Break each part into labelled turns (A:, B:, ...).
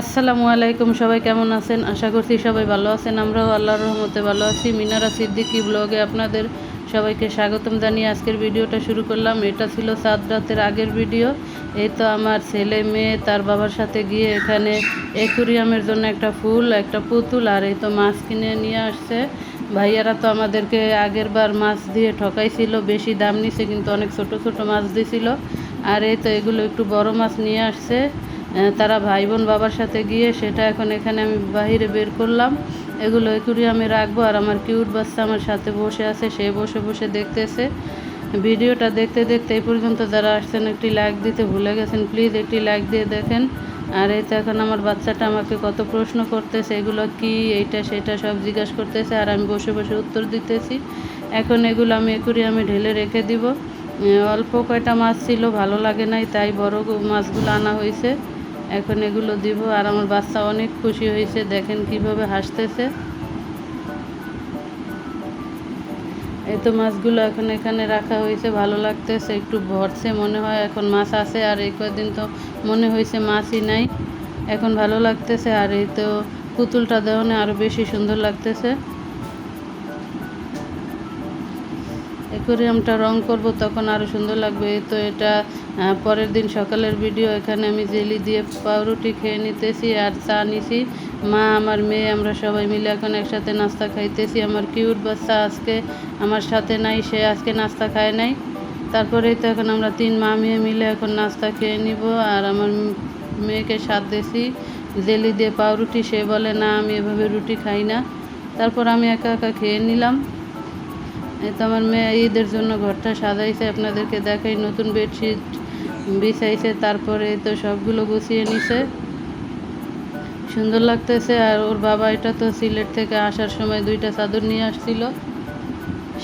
A: আসসালামু আলাইকুম, সবাই কেমন আছেন? আশা করছি সবাই ভালো আছেন। আমরাও আল্লাহর রহমতে ভালো আছি। মিনারা সিদ্দিকি ব্লগে আপনাদের সবাইকে স্বাগতম জানিয়ে আজকের ভিডিওটা শুরু করলাম। এটা ছিল সাত রাতের আগের ভিডিও। এই তো আমার ছেলে মেয়ে, তার বাবার সাথে গিয়ে এখানে অ্যাকুরিয়ামের জন্য একটা ফুল, একটা পুতুল আর এই তো মাছ কিনে নিয়ে আসছে। ভাইয়ারা তো আমাদেরকে আগের বার মাছ দিয়ে ঠকাইছিল। বেশি দাম নিছে, কিন্তু অনেক ছোট ছোট মাছ দিছিল। আর এই তো এগুলো একটু বড় মাছ নিয়ে আসছে। তারা ভাই বোন বাবার সাথে গিয়ে সেটা এখন এখানে আমি বাইরে বের করলাম। এগুলো আমি রাখব আর আমার কিউট বাচ্চা আমার সাথে বসে আছে, সে বসে বসে দেখতেছে। ভিডিওটা দেখতে দেখতে এই পর্যন্ত যারা আসছেন, একটি লাইক দিতে ভুলে গেছেন প্লিজ একটি লাইক দিয়ে দেখেন। আর এই তো এখন আমার বাচ্চাটা আমাকে কত প্রশ্ন করতেছে, এগুলো কি, এইটা, সেটা সব জিজ্ঞাসা করতেছে আর আমি বসে বসে উত্তর দিতেছি। এখন এগুলো আমি আমি ঢেলে রেখে দিব। অল্প কয়টা মাছ ছিল, ভালো লাগে নাই, তাই বড় মাছগুলো আনা হয়েছে। এখন এগুলো দিব আর আমার বাচ্চা অনেক খুশি হয়েছে। দেখেন কীভাবে হাসতেছে। এই তো মাছগুলো এখন এখানে রাখা হয়েছে, ভালো লাগতেছে, একটু ভরছে মনে হয়। এখন মাছ আছে আর এই কদিন তো মনে হয়েছে মাছই নাই। এখন ভালো লাগতেছে আর এই তো পুতুলটা দেওয়ানে আরও বেশি সুন্দর লাগতেছে। অ্যাকোরিয়ামটা রং করব, তখন আরও সুন্দর লাগবে। তো এটা পরের দিন সকালের ভিডিও এখানে আমি জেলি দিয়ে পাউরুটি খেয়ে নিতেছি আর চা নিছি। মা, আমার মেয়ে, আমরা সবাই মিলে এখন একসাথে নাস্তা খাইতেছি। আমার কিউট বাচ্চা আজকে আমার সাথে নাই, সে আজকে নাস্তা খায় নাই। তারপরে তো এখন আমরা তিন মা মেয়ে মিলে এখন নাস্তা খেয়ে নিব আর আমার মেয়েকে সাথ দিয়েছি জেলি দিয়ে পাউরুটি, সে বলে, না, আমি এভাবে রুটি খাই না। তারপর আমি একা একা খেয়ে নিলাম। তো আমার মেয়ে ঈদের জন্য ঘরটা সাজাইছে। আপনাদেরকে দেখাই নতুন বেডশিট বিছাইছে তারপরে তো সবগুলো গুছিয়ে নিছে। সুন্দর লাগতেছে, আর ওর বাবা এটা তো সিলেট থেকে আসার সময় দুইটা চাদর নিয়ে আসছিল।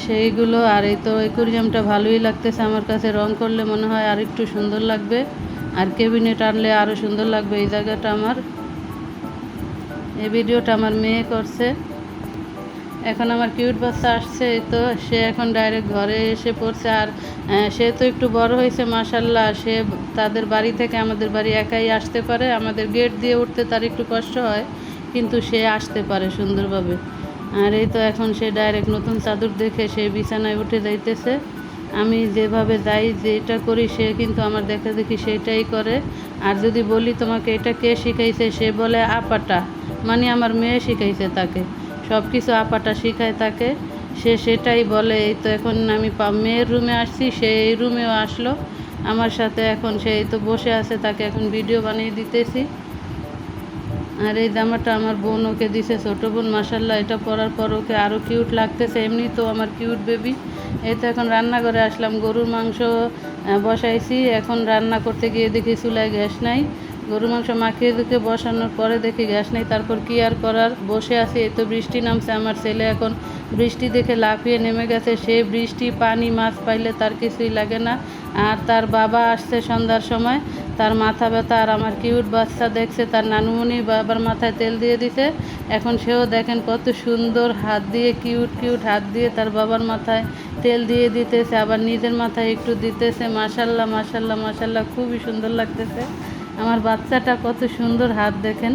A: সেইগুলো, আর এই তো একুরিয়ামটা ভালোই লাগতেছে আমার কাছে। রং করলে মনে হয় আর একটু সুন্দর লাগবে, আর কেবিনেট আনলে আরও সুন্দর লাগবে, এই জায়গাটা আমার। এই ভিডিওটা আমার মেয়ে করছে। এখন আমার কিউট বাচ্চা আসছে তো সে এখন ডাইরেক্ট ঘরে এসে পড়ছে। আর সে তো একটু বড় হয়েছে মাসাল্লাহ সে তাদের বাড়ি থেকে আমাদের বাড়ি একাই আসতে পারে। আমাদের গেট দিয়ে উঠতে তার একটু কষ্ট হয়, কিন্তু সে আসতে পারে সুন্দরভাবে। আর এই তো এখন সে ডাইরেক্ট নতুন চাদর দেখে সে বিছানায় উঠে যাইতেছে। আমি যেভাবে যাই, যেটা করি, সে কিন্তু আমার দেখা দেখি সেটাই করে। আর যদি বলি তোমাকে এটা কে শিখাইছে, সে বলে আপাটা। মানে আমার মেয়ে শিখাইছে তাকে। সব কিছু আপাটা শিখায় তাকে। সে সেটাই বলে, এই তো এখন আমি মেয়ের রুমে আসছি, সে এই রুমেও আসলো। আমার সাথে এখন সে এই তো বসে আছে, তাকে এখন ভিডিও বানিয়ে দিতেছি। আর এই জামাটা আমার বোন ওকে দিছে, ছোটো বোন মাসাল্লাহ এটা পরার পর ওকে আরও কিউট লাগতেছে। এমনি তো আমার কিউট বেবি এই তো এখন রান্নাঘরে আসলাম, গরুর মাংস বসাইছি। এখন রান্না করতে গিয়ে দেখি চুলায় গ্যাস নাই। গরুর মাংস মাখিয়ে দুকে বসানোর পরে দেখি গ্যাস নেই, তারপর কি আর করার? বসে আছি, এই তো বৃষ্টি নামছে। আমার ছেলে এখন বৃষ্টি দেখে লাফিয়ে নেমে গেছে। সে বৃষ্টি, পানি, মাছ পাইলে তার কিছুই লাগে না। আর তার বাবা আসছে সন্ধ্যার সময়। তার মাথা ব্যথা, আর আমার কিউট বাচ্চা দেখছে, তার নানুমণি বাবার মাথায় তেল দিয়ে দিছে। এখন সেও দেখেন কত সুন্দর হাত দিয়ে, কিউট কিউট হাত দিয়ে তার বাবার মাথায় তেল দিয়ে দিতেছে। আবার নিজের মাথায় একটু দিতেছে। মাশাল্লাহ মাশাল্লাহ মাশাল্লাহ, খুবই সুন্দর লাগতেছে। আমার বাচ্চাটা কত সুন্দর হাত দেখেন।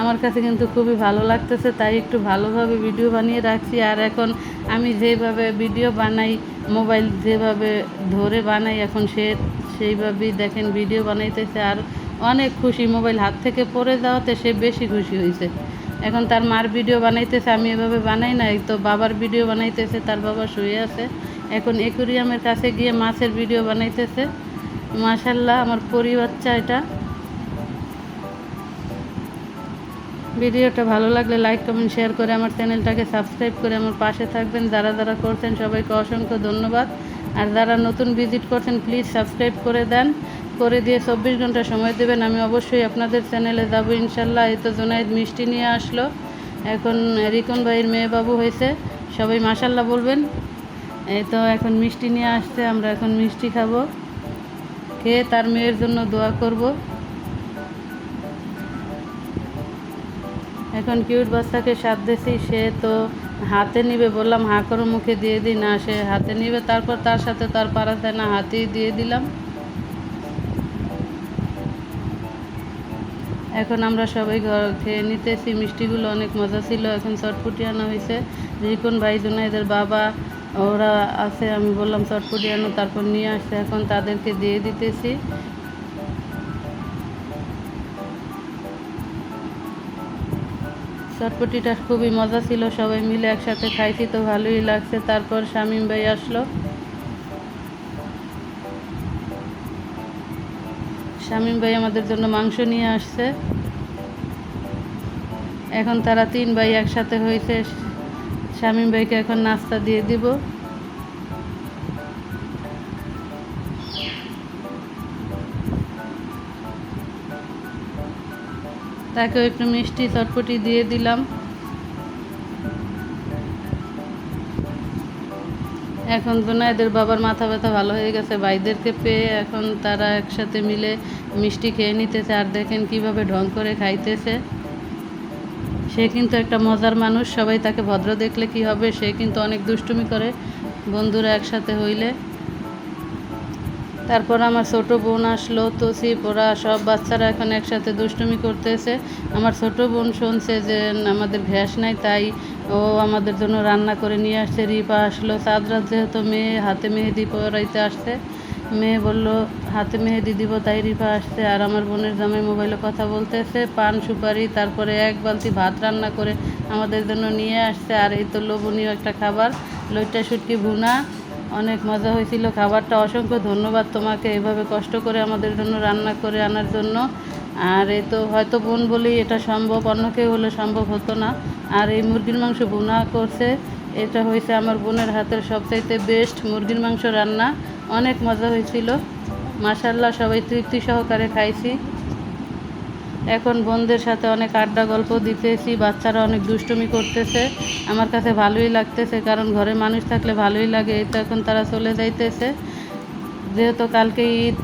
A: আমার কাছে কিন্তু খুবই ভালো লাগতেছে, তাই একটু ভালোভাবে ভিডিও বানিয়ে রাখছি। আর এখন আমি যেভাবে ভিডিও বানাই মোবাইল যেভাবে ধরে বানাই, এখন সে সেইভাবেই দেখেন ভিডিও বানাইতেছে। আর অনেক খুশি মোবাইল হাত থেকে পড়ে যাওয়াতে সে বেশি খুশি হয়েছে। এখন তার মার ভিডিও বানাইতেছে, আমি এভাবে বানাই না তো বাবার ভিডিও বানাইতেছে, তার বাবা শুয়ে আছে। এখন একুরিয়ামের কাছে গিয়ে মাছের ভিডিও বানাইতেছে। মাশাল্লাহ আমার পরি বাচ্চা এটা। ভিডিওটা ভালো লাগলে লাইক, কমেন্ট, শেয়ার করে আমার চ্যানেলটাকে সাবস্ক্রাইব করে আমার পাশে থাকবেন। যারা যারা করছেন সবাইকে অসংখ্য ধন্যবাদ। আর যারা নতুন ভিজিট করছেন প্লিজ সাবস্ক্রাইব করে দেন। করে দিয়ে চব্বিশ ঘণ্টা সময় দেবেন। আমি অবশ্যই আপনাদের চ্যানেলে যাব, ইনশাল্লাহ। এই তো জোনাইদ মিষ্টি নিয়ে আসলো। এখন রিকন ভাইয়ের মেয়ে বাবু হয়েছে। সবাই মাসাল্লাহ বলবেন। এই তো এখন মিষ্টি নিয়ে আসছে। আমরা এখন মিষ্টি খাব। খেয়ে তার মেয়ের জন্য দোয়া করব। এখন কিউট বাচ্চাকে সাথ দিয়েছি সে তো হাতে নিবে, বললাম, হা করে, মুখে দিয়ে দিই। না, সে হাতে নিবে, তারপর তার সাথে তার যায় না, হাতেই দিয়ে দিলাম। এখন আমরা সবাই ঘর খেয়ে নিতেছি, মিষ্টিগুলো অনেক মজা ছিল, এখন চটপুটি আনা হয়েছে রিকন ভাই এদের বাবা, ওরা আছে, আমি বললাম, চটপুটি আনো, তারপর নিয়ে আসছে, এখন তাদেরকে দিয়ে দিতেছি। চটপটিটা খুবই মজা ছিল, সবাই মিলে একসাথে খাইছি তো ভালোই লাগছে। তারপর শামিম ভাই আসলো। শামিম ভাই আমাদের জন্য মাংস নিয়ে আসছে। এখন তারা তিন ভাই একসাথে হয়েছে শামিম ভাইকে এখন নাস্তা দিয়ে দিব। তাকেও একটু মিষ্টি চটপটি দিয়ে দিলাম। এখন তো না, এদের বাবার মাথা ব্যথা ভালো হয়ে গেছে, ভাইদেরকে পেয়ে এখন তারা একসাথে মিলে মিষ্টি খেয়ে নিতেছে। আর দেখেন কীভাবে ঢং করে খাইতেছে। সে কিন্তু একটা মজার মানুষ, সবাই তাকে ভদ্র দেখলে কি হবে, সে কিন্তু অনেক দুষ্টুমি করে বন্ধুরা একসাথে হইলে। তারপর আমার ছোট বোন আসলো তসিফ ওরা সব বাচ্চারা এখন একসাথে দুষ্টুমি করতেছে। আমার ছোট বোন শুনছে যে আমাদের গ্যাস নাই, তাই ও আমাদের জন্য রান্না করে নিয়ে আসছে। রিপা আসলো চাঁদরাত যেহেতু মেয়ে, হাতে মেহেদি পরাইতে আসছে। মেয়ে বলল, হাতে মেহেদি দিব, তাই রিপা আসছে। আর আমার বোনের জামাই মোবাইলে কথা বলতেছে, পান, সুপারি, তারপরে এক বালতি ভাত রান্না করে আমাদের জন্য নিয়ে আসছে। আর এই তো লোভনীয় একটা খাবার লইটা শুটকি, ভুনা। অনেক মজা হয়েছিল, খাবারটা অসংখ্য ধন্যবাদ তোমাকে। এভাবে কষ্ট করে আমাদের জন্য রান্না করে আনার জন্য। আর এই তো হয়তো বোন বলেই এটা সম্ভব, অন্য কেউ হলে সম্ভব হতো না। আর এই মুরগির মাংস বোনা করছে, এটা হয়েছে আমার বোনের হাতের সবচাইতে বেস্ট মুরগির মাংস রান্না। অনেক মজা হয়েছিল। মাসাল্লাহ সবাই তৃপ্তি সহকারে খাইছি। এখন বোনদের সাথে অনেক আড্ডা গল্প দিতেছি, বাচ্চারা অনেক দুষ্টুমি করতেছে। আমার কাছে ভালোই লাগতেছে, কারণ ঘরে মানুষ থাকলে ভালোই লাগে এই তো এখন তারা চলে যাইতেছে। যেহেতু কালকে ঈদ,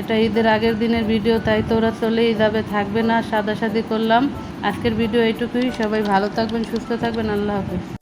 A: এটা ঈদের আগের দিনের ভিডিও, তাই তো ওরা চলেই যাবে, থাকবে না, সাদাসাদি করলাম। আজকের ভিডিও এইটুকুই, সবাই ভালো থাকবেন, সুস্থ থাকবেন, আল্লাহ হাফিজ।